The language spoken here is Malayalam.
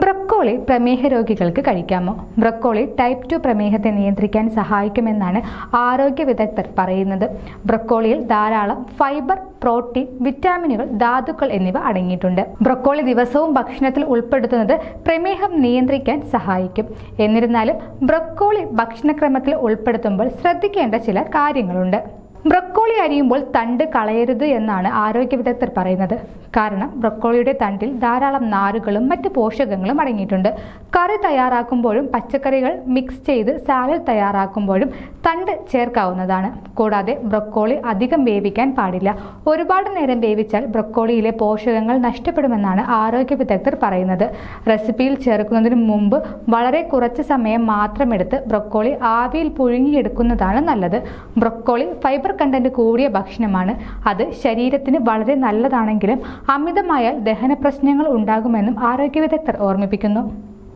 ബ്രക്കോളി പ്രമേഹ രോഗികൾക്ക് കഴിക്കാമോ? ബ്രക്കോളി ടൈപ്പ് ടു പ്രമേഹത്തെ നിയന്ത്രിക്കാൻ സഹായിക്കുമെന്നാണ് ആരോഗ്യ വിദഗ്ധർ പറയുന്നത്. ബ്രക്കോളിയിൽ ധാരാളം ഫൈബർ പ്രോട്ടീൻ വിറ്റാമിനുകൾ ധാതുക്കൾ എന്നിവ അടങ്ങിയിട്ടുണ്ട്. ബ്രക്കോളി ദിവസവും ഭക്ഷണത്തിൽ ഉൾപ്പെടുത്തുന്നത് പ്രമേഹം നിയന്ത്രിക്കാൻ സഹായിക്കും. എന്നിരുന്നാലും ബ്രക്കോളി ഭക്ഷണക്രമത്തിൽ ഉൾപ്പെടുത്തുമ്പോൾ ശ്രദ്ധിക്കേണ്ട ചില കാര്യങ്ങളുണ്ട്. ബ്രക്കോളി അരിയുമ്പോൾ തണ്ട് കളയരുത് എന്നാണ് ആരോഗ്യ വിദഗ്ധർ പറയുന്നത്. കാരണം ബ്രക്കോളിയുടെ തണ്ടിൽ ധാരാളം നാരുകളും മറ്റ് പോഷകങ്ങളും അടങ്ങിയിട്ടുണ്ട്. കറി തയ്യാറാക്കുമ്പോഴും പച്ചക്കറികൾ മിക്സ് ചെയ്ത് സാലഡ് തയ്യാറാക്കുമ്പോഴും തണ്ട് ചേർക്കാവുന്നതാണ്. കൂടാതെ ബ്രക്കോളി അധികം വേവിക്കാൻ പാടില്ല. ഒരുപാട് നേരം വേവിച്ചാൽ ബ്രക്കോളിയിലെ പോഷകങ്ങൾ നഷ്ടപ്പെടുമെന്നാണ് ആരോഗ്യ വിദഗ്ധർ പറയുന്നത്. റെസിപ്പിയിൽ ചേർക്കുന്നതിന് മുമ്പ് വളരെ കുറച്ച് സമയം മാത്രമെടുത്ത് ബ്രക്കോളി ആവിയിൽ പുഴുങ്ങിയെടുക്കുന്നതാണ് നല്ലത്. ബ്രക്കോളി ഫൈബർ കണ്ടന്റ് കൂടിയ ഭക്ഷണമാണ്. അത് ശരീരത്തിന് വളരെ നല്ലതാണെങ്കിലും അമിതമായാൽ ദഹന പ്രശ്നങ്ങൾ ഉണ്ടാകുമെന്നും ആരോഗ്യ വിദഗ്ധർ ഓർമ്മിപ്പിക്കുന്നു.